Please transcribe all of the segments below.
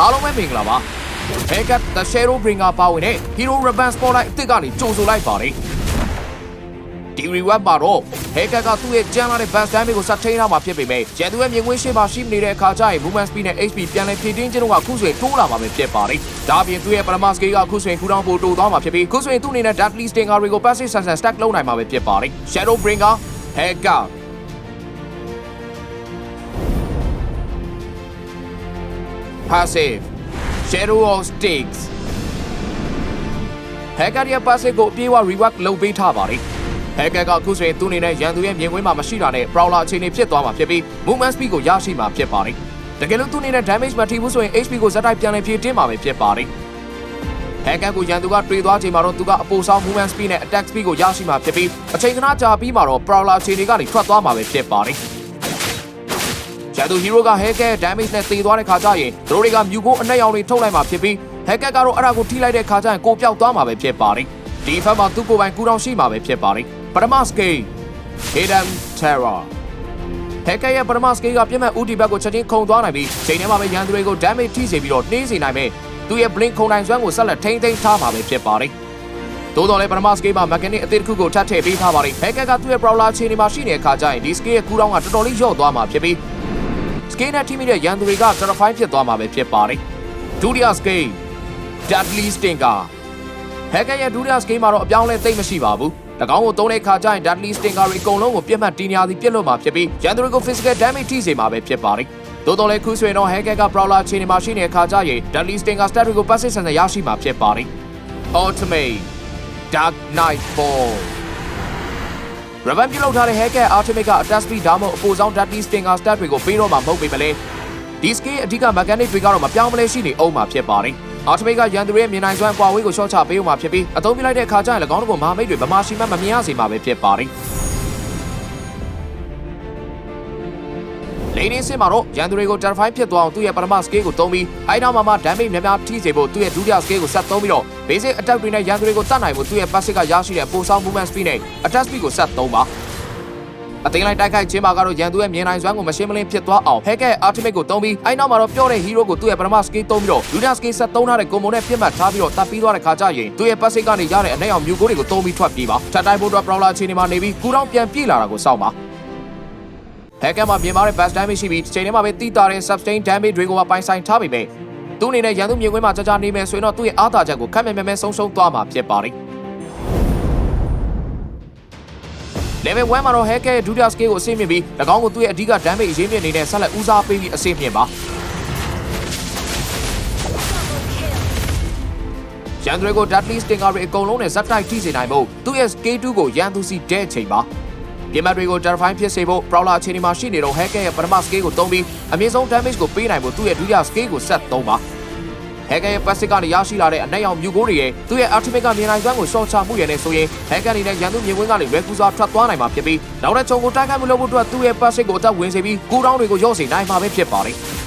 အားလုံးပဲမင်္ဂလာပါ Haircut The Shadow Bringer ပါဝင်တဲ့ Hero Revan Spotlight အသစ်ကနေကြိုဆိုလိုက်ပါတယ်ဒီ reward မှာတော့ Haircut ကသူ့ရဲ့ကြမ်းလာတဲ့ band damage ကိုစထိန်းထားမှာဖြစ်ပေမဲ့ကျန်သူရဲ့မြင်ကွင်းရှိမှရှိနေတဲ့အခါကျရင် movement speed နဲ့ HP ပြန်လည်ဖြည့်တင်းခြင်းတို့ကခုဆိုရင်တိုးလာမှာပဲဖြစ်ပါတယ်ဒါအပြင်သူ့ရဲ့ Parama Scale ကခုဆိုရင်ကူတောင်းပို့တိုးသွားမှာဖြစ်ပြီးခုဆိုရင်သူ့အနေနဲ့ Deadly Stinger တွေကို passive sense stack လုပ်နိုင်မှာပဲဖြစ်ပါတယ် Shadow Bringer Haircut passive shadow of sticks ဟက်ကာရီယာပါစစ်ကိုအပြေးအဝ rework လုပ်ပေးထားပါတယ်ဟက်ကာကအခုဆိုရင်သူ့အနေနဲ့ရန်သူရဲ့မြင်ကွင်းမှာမရှိတာနဲ့ prowler အခြေအနေဖြစ်သွားမှာဖြစ်ပြီး movement speed ကိုရရှိမှာဖြစ်ပါတယ်တကယ်လို့သူ့အနေနဲ့ damage မထိဘူးဆိုရင် HP ကိုဇက်တိုက်ပြန်လည်ဖြည့်တင်းမှာပဲဖြစ်ပါတယ်ဟက်ကာကိုရန်သူကတွေးသွားချိန်မှာတော့သူကအပိုဆောင် movement speed နဲ့ attack speed ကိုရရှိမှာဖြစ်ပြီးအချိန်ခဏကြာပြီးမှာတော့ prowler အခြေအနေကနေထွက်သွားမှာပဲဖြစ်ပါတယ် ကျန်သူဟီးရိုးကဟဲကဲ damage နဲ့သေသွားတဲ့ခါကျရင်သူတို့တွေကမြူကိုအနက်ရောင်တွေထုတ်လိုက်မှာဖြစ်ပြီးဟဲကက်ကတော့အဲ့ဒါကိုထိလိုက်တဲ့ခါကျရင်ကိုပြောက်သွားမှာပဲဖြစ်ပါတယ်ဒီဖက်မှာသူ့ကိုယ်ပိုင်ကူတောင်ရှိမှာပဲဖြစ်ပါတယ်ပထမစကေး Hidden Terror ဟဲကဲရဲ့ပထမစကေးကပြည့်မဲ့ဦးဒီဘက်ကိုချက်ချင်းခုံသွားနိုင်ပြီးချိန်ထဲမှာပဲရန်သူတွေကို damage ထိစေပြီးတော့နှေးစေနိုင်မယ်သူ့ရဲ့ blink ခုံနိုင်စွမ်းကိုဆက်လက်ထိန်းသိမ်းထားမှာပဲဖြစ်ပါတယ်သို့တော်လည်းပထမစကေးမှာ mechanic အသစ်တစ်ခုကိုထပ်ထည့်ပေးထားပါတယ်ဟဲကက်ကသူ့ရဲ့ brawler ခြေနေမှာရှိနေတဲ့အခါကျရင်ဒီ skill ရဲ့ကူတောင်ကတော်တော်လေးလျော့သွားမှာဖြစ်ပြီး စကေးနဲ့ထိမိတဲ့ရန်သူတွေက terrify ဖြစ်သွားမှာပဲဖြစ်ပါတယ်ဒုတိယစကေး Dudley Stinker ဟက်ကရဲ့ဒုတိယစကေးမှာတော့အပြောင်းလဲသိမ့်မရှိပါဘူး၎င်းကိုသုံးတဲ့အခါကျရင် Dudley Stinker တွေအကုန်လုံးကိုပြတ်မှတ်တင်းညာစီပြစ်လွတ်မှာဖြစ်ပြီးရန်သူတွေကို physical damage ထိစေမှာပဲဖြစ်ပါတယ်တိုးတော်လည်းခုဆိုရင်တော့ Hacker က Prowler ခြေနေမှာရှိနေတဲ့အခါကျရင် Dudley Stinker stat တွေကို passive ဆန်ဆန်ရရှိမှာဖြစ်ပါတယ် Ultimate Dark Nightfall Revan ပြုတ်လောက်ထားတဲ့ Hacker Ultimate က attack speed ဒါမှမဟုတ်အပိုဆောင် Dudley Stinger stat တွေကိုပေးတော့မှာမဟုတ်ပေမဲ့လည်းဒီ skill အဓိက mechanic တွေကတော့မပြောင်းမလဲရှိနေအောင်မှာဖြစ်ပါတယ်။ Ultimate ကရန်သူရဲ့မြင်နိုင်စွမ်းကွာဝေးကိုရှော့ချပေးအောင်မှာဖြစ်ပြီးအသုံးပြုလိုက်တဲ့အခါကျရင်၎င်းတို့ကမဟာမိတ်တွေဗမာရှိမှမမြင်ရစေမှာပဲဖြစ်ပါတယ်။ လိန်နေစင်မှာတော့ရန်သူတွေကို terrify ဖြစ်သွားအောင်သူ့ရဲ့ပထမ skill ကိုသုံးပြီးအိုင်နောက်မှာမှ damage များများထိစေဖို့သူ့ရဲ့ဒုတိယ skill ကိုဆက်သုံးပြီးတော့ basic attack တွေနဲ့ရန်သူတွေကိုတတ်နိုင်ဖို့သူ့ရဲ့ passive ကရရှိတဲ့ပိုဆောင် movement speed နဲ့ attack speed ကိုဆက်သုံးပါအသိလိုက်တိုက်ခိုက်ခြင်းမှာကတော့ရန်သူရဲ့မြင်နိုင်စွမ်းကိုမရှင်းမလင်းဖြစ်သွားအောင်ဟက်ကဲ ultimate ကိုသုံးပြီးအိုင်နောက်မှာတော့ပြောတဲ့ hero ကိုသူ့ရဲ့ပထမ skill သုံးပြီးတော့ဒုတိယ skill ဆက်သုံးထားတဲ့ combo နဲ့ပြစ်မှတ်ထားပြီးတော့တပ်ပြီးသွားတဲ့ခါကျရင်သူ့ရဲ့ passive ကနေရတဲ့အနိုင်အောင်မြူကိုတွေကိုသုံးပြီးထွက်ပြေးပါထပ်တိုင်းဖို့အတွက် prowler အခြေအနေမှာနေပြီးကူတောင်းပြန်ပြေးလာတာကိုစောင့်ပါ ဟက်ကမှာပြင်မာတဲ့ best damage ရှိပြီးချိန်ထဲမှာပဲတိတာတဲ့ sustain damage တွေကိုပါပိုင်ဆိုင်ထားပေမဲ့သူ့အနေနဲ့ရန်သူမြင်ကွင်းမှာကြာကြာနေမယ်ဆိုရင်တော့သူ့ရဲ့အားသာချက်ကိုခက်မဲ့မဲ့မဲ့ဆုံးရှုံးသွားမှာဖြစ်ပါတယ်။ level 1မှာတော့ hacker ရဲ့ဒုတိယ skill ကိုအဆင့်မြင့်ပြီး၎င်းကိုသူ့ရဲ့အဓိက damage အရေးမြင့်နေတဲ့ဆက်လက်ဦးစားပေးပြီးအဆင့်မြင့်ပါ။ရန်သူတွေကို Dudley Stinger တွေအကုန်လုံးနဲ့ဇက်တိုက်ထိစေနိုင်ဖို့သူ့ရဲ့ skill 2ကိုရန်သူစီတဲ့ချိန်ပါ။ ပြင်မတွေကို terrify ဖြစ်စေဖို့ prowler အခြေအနေမှာရှိနေတော့ hacker ရဲ့ပထမ skill ကိုသုံးပြီးအမြင့်ဆုံး damage ကိုပေးနိုင်ဖို့သူ့ရဲ့ဒုတိယ skill ကိုဆက်သုံးပါ။ hacker ရဲ့ passive ကနေရရှိလာတဲ့အနက်ရောင်မြူကိုတွေရဲ့သူ့ရဲ့ ultimate ကမြင်နိုင်စွမ်းကိုရှော့ချမှုရတဲ့ဆိုရင် hacker အနေနဲ့ရန်သူမြင်ကွင်းကနေ red cruiser ထွက်သွားနိုင်မှာဖြစ်ပြီးနောက်တဲ့ချုံကိုတိုက်ခိုက်မှုလုပ်ဖို့အတွက်သူ့ရဲ့ passive ကိုအသက်ဝင်စေပြီးကူတောင်းတွေကိုရော့စေနိုင်မှာပဲဖြစ်ပါတယ်။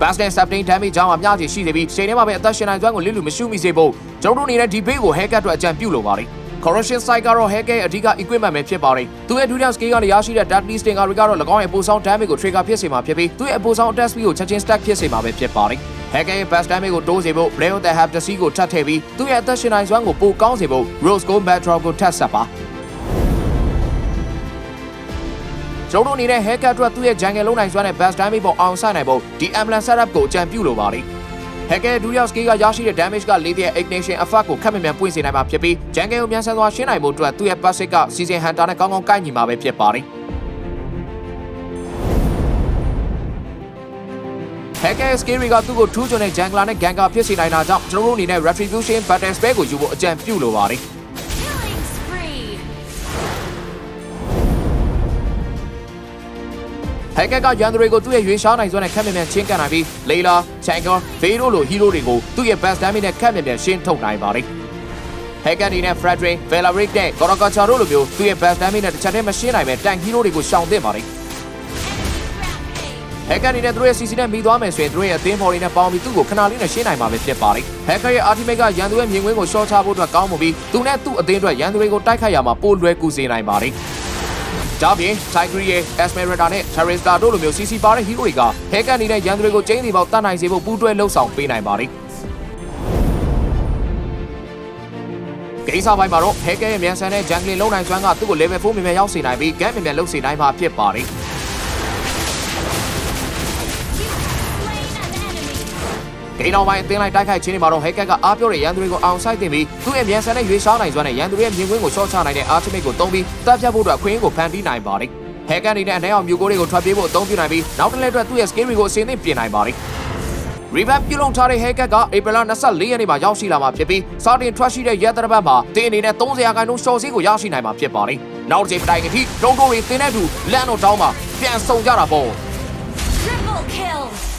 Bass နဲ့ Subtain damage ကြောင့်အများကြီးရှိနေပြီးချိန်ထဲမှာပဲအသက်ရှင်နိုင်စွမ်းကိုလစ်လူမရှုမိစေဖို့ကျွန်တော်တို့အနေနဲ့ဒီဘေးကို hacker အတွက်အကြံပြုလိုပါတယ် corruption site ကတော့ hacker ရဲ့အဓိက equipment ပဲဖြစ်ပါတယ်။သူ့ရဲ့ဒုတိယ skill ကနေရရှိတဲ့ deadly stinger တွေကတော့၎င်းရဲ့ပိုဆောင် damage ကို trigger ဖြစ်စေမှာဖြစ်ပြီးသူ့ရဲ့ပိုဆောင် attack speed ကိုချက်ချင်း stack ဖြစ်စေမှာပဲဖြစ်ပါတယ်။ hacker ရဲ့ best damage ကိုတိုးစေဖို့ blade of the half တစ်စီးကိုထပ်ထည့်ပြီးသူ့ရဲ့အသက်ရှင်နိုင်စွမ်းကိုပိုကောင်းစေဖို့ rose gold backdrop ကိုထပ်ဆက်ပါ။ ကျွန်တော်တို့အနေနဲ့ hacker အတွက်သူ့ရဲ့ jungle လုံးနိုင်စွမ်းတဲ့ best damage ပေါ်အောင်ဆိုင်နိုင်ဖို့ဒီ ambulance setup ကိုအကြံပြုလိုပါတယ်။ hacker ဒုတိယ skill ကရရှိတဲ့ damage ကလေးတဲ့ ignition effect ကိုခက်မြန်မြန်ပွင့်စေနိုင်မှာဖြစ်ပြီး jungle ကိုမြန်ဆန်စွာရှင်းနိုင်ဖို့အတွက်သူ့ရဲ့ passive က season hunter နဲ့ကောင်းကောင်းကိုက်ညီမှာပဲဖြစ်ပါတယ်။ hacker skill တွေကသူ့ကိုထူးချွန်တဲ့ jungler နဲ့ ganker ဖြစ်စေနိုင်တာကြောင့်ကျွန်တော်တို့အနေနဲ့ retribution battle spell ကိုယူဖို့အကြံပြုလိုပါတယ်။ hacker ကရန်သူတွေကိုသူ့ရဲ့ရွေးရှားနိုင်စွမ်းနဲ့ခက်မြန်မြန်ချင်းကန်နိုင်ပြီး Layla, Chanker, Vero လို hero တွေကိုသူ့ရဲ့ best damage နဲ့ခက်မြန်မြန်ရှင်းထုတ်နိုင်ပါတယ်။ hacker အနေနဲ့ Frederick, Valeric နဲ့ Goragacha တို့လိုမျိုးသူ့ရဲ့ best damage နဲ့တစ်ချက်တည်းမရှင်းနိုင်ပဲ tank hero တွေကိုရှောင်သင့်ပါတယ်။ Rampage. hacker အနေနဲ့သူတို့ရဲ့ CC နဲ့မိသွားမယ်ဆိုရင်သူတို့ရဲ့အသင်းဖော်တွေနဲ့ပေါင်းပြီးသူ့ကိုခဏလေးနဲ့ရှင်းနိုင်မှာပဲဖြစ်ပါတယ်။ hacker ရဲ့ ultimate ကရန်သူရဲ့မြင်ကွင်းကိုရှော့ချဖို့အတွက်ကောင်းမှုပြီးသူနဲ့သူ့အသင်းအတွက်ရန်သူတွေကိုတိုက်ခိုက်ရမှာပိုလွယ်ကူစေနိုင်ပါတယ်။။ ဒါပြင် Tiger ရဲ့ Esmeralda နဲ့ Teresa တို့လိုမျိုး CC ပါတဲ့ hero တွေကဟဲကအနေနဲ့ရန်သူတွေကိုကျင်းစီပေါက်တတ်နိုင်စေဖို့ပူးတွဲလှုပ်ဆောင်ပေးနိုင်ပါတယ်။ကိစ္စပိုင်းမှာတော့ဟဲကရဲ့မြန်ဆန်တဲ့ jungle လုံးနိုင်စွမ်းကသူ့ကို level 4မြင်မြန်ရောက်စေနိုင်ပြီး gap မြင်မြန်လှုပ်စေနိုင်မှာဖြစ်ပါတယ်။ Slain an enemy. ဂိမ်းအောင်ပိုင်းအသင်းလိုက်တိုက်ခိုက်ခြင်းတွေမှာတော့ဟဲကက်ကအားပြောတဲ့ရန်သူတွေကိုအောင်ဆိုင်တင်ပြီးသူ့ရဲ့မြန်ဆန်တဲ့ရွေးရှားနိုင်စွမ်းနဲ့ရန်သူရဲ့မြင်ကွင်းကိုရှော့ချနိုင်တဲ့ ultimate ကိုသုံးပြီးတပ်ဖြတ်ဖို့အတွက်အခွင့်အရေးကိုဖန်တီးနိုင်ပါတယ်။ဟဲကက်အနေနဲ့အနိုင်အောင်မြူကိုတွေကိုထွက်ပြေးဖို့အသုံးပြုနိုင်ပြီးနောက်တစ်လက်အတွက်သူ့ရဲ့ skill တွေကိုအစင်းသင့်ပြင်နိုင်ပါတယ်။ revamp ပြုလုပ်ထားတဲ့ hacker က April 24ရက်နေ့မှာရောက်ရှိလာမှာဖြစ်ပြီးစတင်ထွက်ရှိတဲ့ရဲတရပတ်မှာတင်းအနေနဲ့30ရာခိုင်နှုန်းရှော့စည်းကိုရရှိနိုင်မှာဖြစ်ပါတယ်။နောက်တစ်ချိန်တိုင်အထိတုံးတိုးတွေတင်းတဲ့သူလန့်တော့တောင်းမှာပြန်ဆုံကြတာပေါ့။ Triple kill.